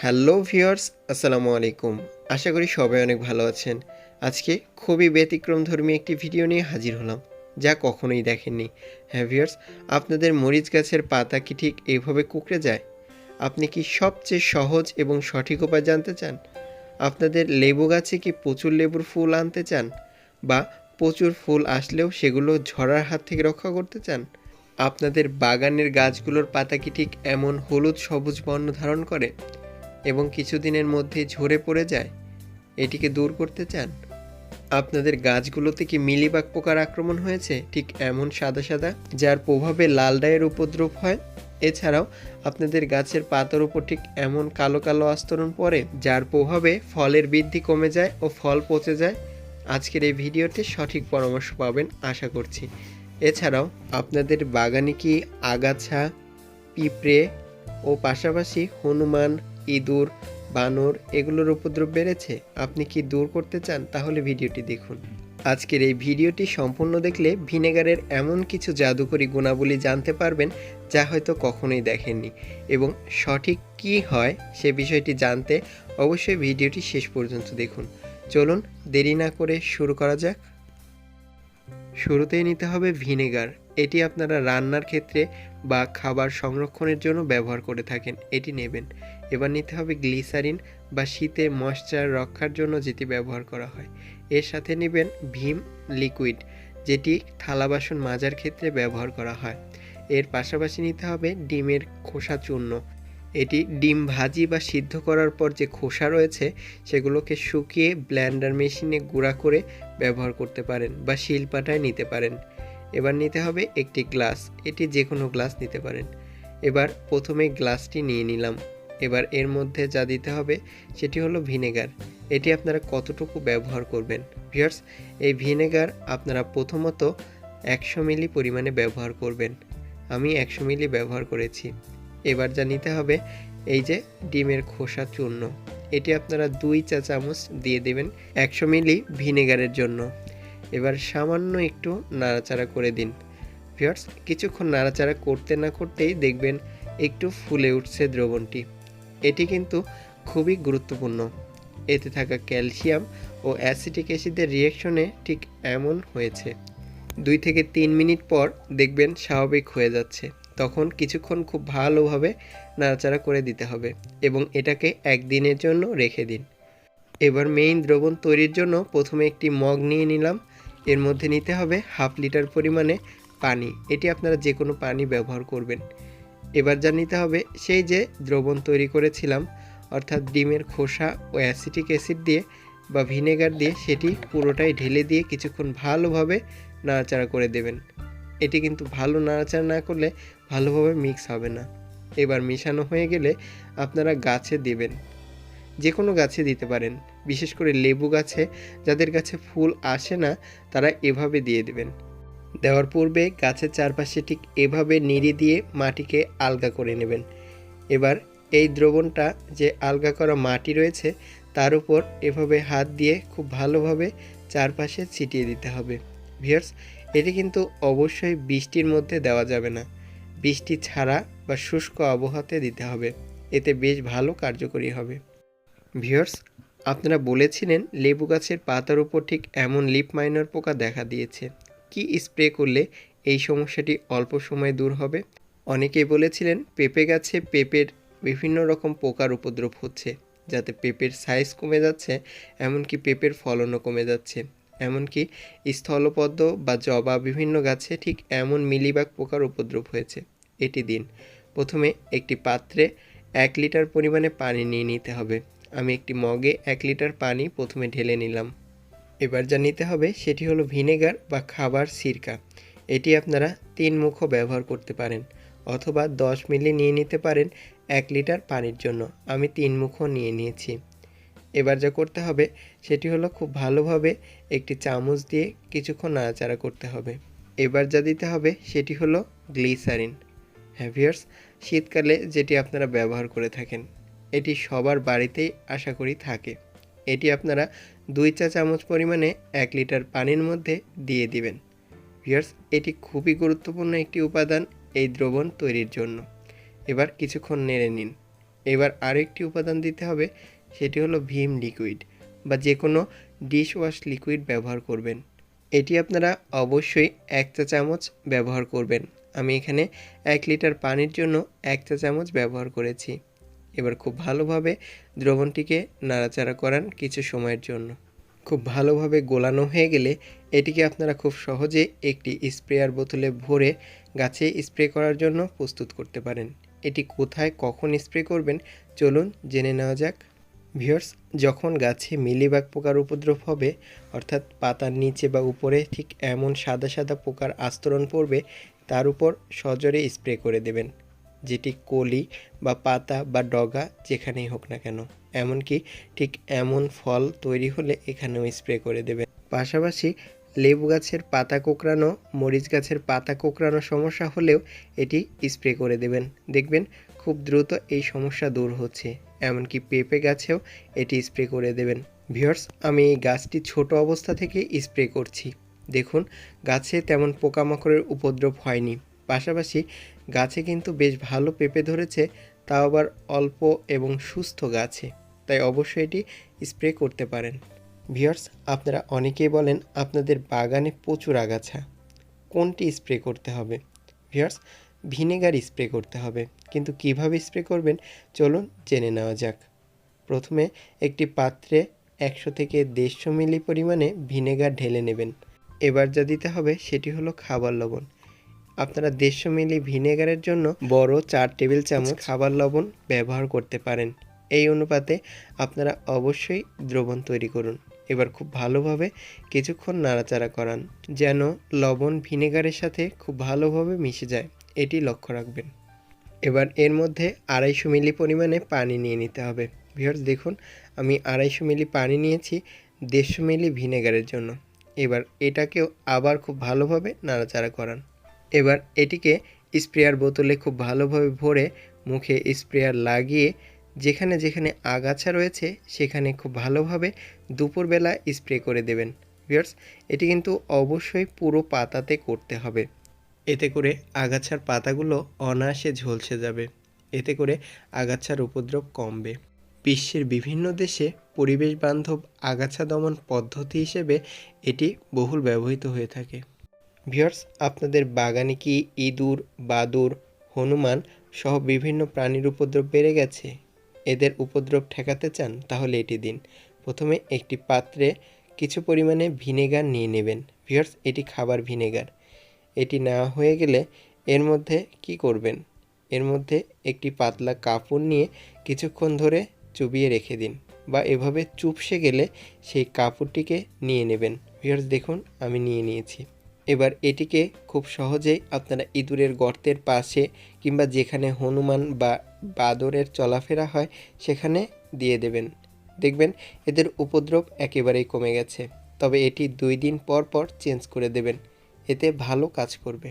Hello viewers, আসসালামু আলাইকুম। আশা করি সবাই অনেক ভালো আছেন। আজকে খুবই ব্যতিক্রমধর্মী একটি ভিডিও নিয়ে হাজির হলাম, যা কখনোই দেখেননি। হ্যাঁ ভিউয়ার্স, আপনাদের মরিচ গাছের পাতা কি ঠিক এইভাবে কুকড়ে যায়? আপনি কি সবচেয়ে সহজ এবং সঠিক উপায় জানতে চান? আপনাদের লেবু গাছে কি প্রচুর লেবুর ফুল আনতে চান? বা প্রচুর ফুল আসলেও সেগুলো ঝরার হাত থেকে রক্ষা করতে চান? আপনাদের বাগানের গাছগুলোর পাতা কি ঠিক এমন হলুদ সবুজ বর্ণ ধারণ করে? এবং কিছুদিনের মধ্যে ঝরে পড়ে যায়, এটিকে দূর করতে চান? আপনাদের গাছগুলোতে কি মিলিবাগ পোকার আক্রমণ হয়েছে? ঠিক এমন সাদা সাদা, যার প্রভাবে লাল ডায়ের উপদ্রব হয়? এছাড়াও, আপনাদের গাছের পাতার উপর ঠিক এমন কালো কালো আস্তরণ পড়ে, যার প্রভাবে ফলের বৃদ্ধি কমে যায় ও ফল পচে যায়? আজকের এই ভিডিওতে সঠিক পরামর্শ পাবেন আশা করছি। এছাড়াও, আপনাদের বাগানে কি আগাছা, পিঁপড়ে ও পাশাপাশি হনুমান ইঁদুর, বানর এগুলোর উপদ্রব বেড়েছে। আপনি কি দূর করতে চান? তাহলে ভিডিওটি দেখুন। আজকের এই ভিডিওটি সম্পূর্ণ দেখলে ভিনেগারের এমন কিছু জাদুকরী গুণাবলী জানতে পারবেন যা হয়তো কখনোই দেখেননি এবং সঠিক কি হয় সে বিষয়টি জানতে অবশ্যই ভিডিওটি শেষ পর্যন্ত দেখুন। চলুন দেরি না করে শুরু করা যাক। শুরুতেই নিতে হবে ভিনেগার। এটি আপনারা রান্নার ক্ষেত্রে বা খাবার সংরক্ষণের জন্য ব্যবহার করে থাকেন। এটি নেবেন। এবার নিতে হবে গ্লিসারিন বা শীতে ময়শ্চার রক্ষার জন্য যেটি ব্যবহার করা হয়। এর সাথে নেবেন ভীম লিকুইড, যেটি থালা বাসন মাজার ক্ষেত্রে ব্যবহার করা হয়। এর পাশাপাশি নিতে হবে ডিমের খোসা চূর্ণ। এটি ডিম ভাজি বা সিদ্ধ করার পর যে খোসা রয়েছে, সেগুলোকে শুকিয়ে ব্ল্যান্ডার মেশিনে গুঁড়া করে ব্যবহার করতে পারেন বা শিলপাটায় নিতে পারেন। এবার নিতে হবে একটি গ্লাস, এটি যে কোনো গ্লাস নিতে পারেন। এবার প্রথমে গ্লাসটি নিয়ে নিলাম। এবার এর মধ্যে যা দিতে হবে, সেটি হলো ভিনেগার। এটি আপনারা কতটুকু ব্যবহার করবেন? ভিউয়ার্স, এই ভিনেগার আপনারা প্রথমত একশো মিলি পরিমাণে ব্যবহার করবেন। আমি একশো মিলি ব্যবহার করেছি। এবার যা নিতে হবে, এই যে ডিমের খোসা চূর্ণ। এটি আপনারা দুই চা চামচ দিয়ে দেবেন একশো মিলি ভিনেগারের জন্য। এবার সামান্য একটু নাড়াচাড়া করে দিন। ভিউয়ার্স, কিছুক্ষণ নাড়াচাড়া করতে না করতেই দেখবেন একটু ফুলে উঠছে দ্রবণটি। এটি কিন্তু খুবই গুরুত্বপূর্ণ। এতে থাকা ক্যালসিয়াম ও অ্যাসিটিক অ্যাসিডের রিয়াকশনে ঠিক এমন হয়েছে। দুই থেকে তিন মিনিট পর দেখবেন স্বাভাবিক হয়ে যাচ্ছে। তখন কিছুক্ষণ খুব ভালোভাবে নাড়াচাড়া করে দিতে হবে এবং এটাকে একদিনের জন্য রেখে দিন। এবার মেইন দ্রবণ তৈরির জন্য প্রথমে একটি মগ নিয়ে নিলাম। এর মধ্যে নিতে হবে হাফ লিটার পরিমাণে পানি। এটি আপনারা যে কোনো পানি ব্যবহার করবেন। এবার যা নিতে হবে, সেই যে দ্রবণ তৈরি করেছিলাম, অর্থাৎ ডিমের খোসা ও অ্যাসিটিক অ্যাসিড দিয়ে বা ভিনেগার দিয়ে, সেটি পুরোটাই ঢেলে দিয়ে কিছুক্ষণ ভালোভাবে নাড়াচাড়া করে দেবেন। এটি কিন্তু ভালো নাড়াচাড়া না করলে ভালোভাবে মিক্স হবে না। এবার মেশানো হয়ে গেলে আপনারা গাছে দেবেন। যে কোনো গাছে দিতে পারেন। বিশেষ করে লেবু গাছে, যাদের গাছে ফুল আসে না, তারা এভাবে দিয়ে দেবেন। দেওয়ার পূর্বে গাছের চারপাশে ঠিক এভাবে নিড়ি দিয়ে মাটিকে আলগা করে নেবেন। এবার এই দ্রবণটা যে আলগা করা মাটি রয়েছে, তার উপর এভাবে হাত দিয়ে খুব ভালোভাবে চারপাশে ছিটিয়ে দিতে হবে। ভিয়ার্স এটি কিন্তু অবশ্যই বৃষ্টির মধ্যে দেওয়া যাবে না। বৃষ্টি ছাড়া বা শুষ্ক আবহাওয়াতে দিতে হবে। এতে বেশ ভালো কার্যকরী হবে। ভিউয়ার্স, আপনারা বলেছিলেন লেবু গাছের পাতার উপর ঠিক এমন লিপ মাইনার পোকা দেখা দিয়েছে। কি স্প্রে করলে এই সমস্যাটি অল্প সময়ে দূর হবে? অনেকেই বলেছিলেন পেঁপে গাছে পেঁপের বিভিন্ন রকম পোকার উপদ্রব হচ্ছে, যাতে পেঁপের সাইজ কমে যাচ্ছে, এমনকি পেঁপের ফলনও কমে যাচ্ছে। এমনকি স্থলপদ্ম বা জবা বিভিন্ন গাছে ঠিক এমন মিলিবাগ পোকার উপদ্রব হয়েছে। এটি দিন। প্রথমে একটি পাত্রে এক লিটার পরিমাণে পানি নিয়ে নিতে হবে। আমি একটি মগে এক লিটার পানি প্রথমে ঢেলে নিলাম। এবার যা নিতে হবে সেটি হলো ভিনেগার বা খাবার সিরকা। এটি আপনারা তিন মুখও ব্যবহার করতে পারেন অথবা দশ মিলি নিয়ে নিতে পারেন এক লিটার পানির জন্য। আমি তিন মুখও নিয়ে নিয়েছি। এবার যা করতে হবে সেটি হলো খুব ভালোভাবে একটি চামচ দিয়ে কিছুক্ষণ নাড়াচাড়া করতে হবে। এবার যা দিতে হবে সেটি হলো গ্লিসারিন। হ্যাভিয়ার্স শীতকালে যেটি আপনারা ব্যবহার করে থাকেন, এটি সবার বাড়িতেই আশা করি থাকে। এটি আপনারা দুই চা চামচ পরিমাণে এক লিটার পানির মধ্যে দিয়ে দিবেন। ভিয়ার্স এটি খুবই গুরুত্বপূর্ণ একটি উপাদান এই দ্রবণ তৈরির জন্য। এবার কিছুক্ষণ নেড়ে নিন। এবার আরেকটি উপাদান দিতে হবে সেটি হলো ভিম লিকুইড বা যে কোনো ডিশ ওয়াশ লিকুইড ব্যবহার করবেন। এটি আপনারা অবশ্যই এক চা চামচ ব্যবহার করবেন। আমি এখানে এক লিটার পানির জন্য এক চা চামচ ব্যবহার করেছি। এবার খুব ভালোভাবে দ্রবণটিকে নাড়াচাড়া করান কিছু সময়ের জন্য। খুব ভালোভাবে গোলানো হয়ে গেলে এটিকে আপনারা খুব সহজে একটি স্প্রেয়ার বোতলে ভরে গাছে স্প্রে করার জন্য প্রস্তুত করতে পারেন। এটি কোথায় কখন স্প্রে করবেন চলুন জেনে নেওয়া যাক। ভিউয়ার্স, যখন গাছে মিলিবাগ পোকার উপদ্রব হবে, অর্থাৎ পাতার নিচে বা উপরে ঠিক এমন সাদা সাদা পোকার আস্তরণ পড়বে, তার উপর সজোরে স্প্রে করে দেবেন, যেটি কলি বা পাতা বা ডগা যেখানেই হোক না কেন। এমনকি ঠিক এমন ফল তৈরি হলে এখানেও স্প্রে করে দেবেন। পাশাপাশি লেবু গাছের পাতা কোঁকড়ানো, মরিচ গাছের পাতা কোঁকড়ানো সমস্যা হলেও এটি স্প্রে করে দেবেন। দেখবেন খুব দ্রুত এই সমস্যা দূর হচ্ছে। এমনকি পেঁপে গাছেও এটি স্প্রে করে দেবেন। ভিওর্স আমি এই গাছটি ছোট অবস্থা থেকে স্প্রে করছি। দেখুন, গাছে তেমন পোকামাকড়ের উপদ্রব হয়নি। পাশাপাশি গাছে কিন্তু বেশ ভালো পেঁপে ধরেছে, তাও আবার অল্প এবং সুস্থ গাছে। তাই অবশ্যই এটি স্প্রে করতে পারেন। ভিওর্স আপনারা অনেকেই বলেন আপনাদের বাগানে প্রচুর আগাছা। কোনটি স্প্রে করতে হবে? ভিওর্স ভিনেগার স্প্রে করতে হবে। কিন্তু কীভাবে স্প্রে করবেন? চলুন জেনে নেওয়া যাক। প্রথমে একটি পাত্রে একশো থেকে দেড়শো মিলি পরিমাণে ভিনেগার ঢেলে নেবেন। এবার যা দিতে হবে সেটি হলো খাবার লবণ। আপনারা দেড়শো মিলি ভিনেগারের জন্য বড় চার টেবিল চামচ খাবার লবণ ব্যবহার করতে পারেন। এই অনুপাতে আপনারা অবশ্যই দ্রবণ তৈরি করুন। এবার খুব ভালোভাবে কিছুক্ষণ নাড়াচাড়া করান যেন লবণ ভিনেগারের সাথে খুব ভালোভাবে মিশে যায়। এটি লক্ষ্য রাখবেন। এবার এর মধ্যে আড়াইশো মিলি পরিমাণে পানি নিয়ে নিতে হবে। ভিউয়ার্স, দেখুন, আমি আড়াইশো মিলি পানি নিয়েছি দেড়শো মিলি ভিনেগারের জন্য। এবার এটাকেও আবার খুব ভালোভাবে নাড়াচাড়া করান। এবার এটিকে স্প্রেয়ার বোতলে খুব ভালোভাবে ভরে মুখে স্প্রেয়ার লাগিয়ে যেখানে যেখানে আগাছা রয়েছে সেখানে খুব ভালোভাবে দুপুরবেলা স্প্রে করে দেবেন। ভিউয়ার্স, এটি কিন্তু অবশ্যই পুরো পাতাতে করতে হবে। এতে করে আগাছার পাতাগুলো অনায়াসে ঝলসে যাবে। এতে করে আগাছার উপদ্রব কমবে। বিশ্বের বিভিন্ন দেশে পরিবেশ বান্ধব আগাছা দমন পদ্ধতি হিসেবে এটি বহুল ব্যবহৃত হয়ে থাকে। ভিউয়ার্স, আপনাদের বাগানে কি ইঁদুর, বাদুর, হনুমান সহ বিভিন্ন প্রাণীর উপদ্রব বেড়ে গেছে? এদের উপদ্রব ঠেকাতে চান, তাহলে এটি দিন। প্রথমে একটি পাত্রে কিছু পরিমাণে ভিনেগার নিয়ে নেবেন। ভিউয়ার্স, এটি খাবার ভিনেগার। এটি নেওয়া হয়ে গেলে এর মধ্যে কি করবেন? এর মধ্যে একটি পাতলা কাপড় নিয়ে কিছুক্ষণ ধরে চুবিয়ে রেখে দিন বা এভাবে চুপসে গেলে সেই কাপড়টিকে নিয়ে নেবেন। ভিউয়ার্স দেখুন, আমি নিয়ে নিয়েছি। এবার এটিকে খুব সহজেই আপনারা ইঁদুরের গর্তের পাশে কিংবা যেখানে হনুমান বা বাদরের চলাফেরা হয়, সেখানে দিয়ে দেবেন। দেখবেন, এদের উপদ্রব একেবারেই কমে গেছে। তবে এটি দুই দিন পর পর চেঞ্জ করে দেবেন। এতে ভালো কাজ করবে।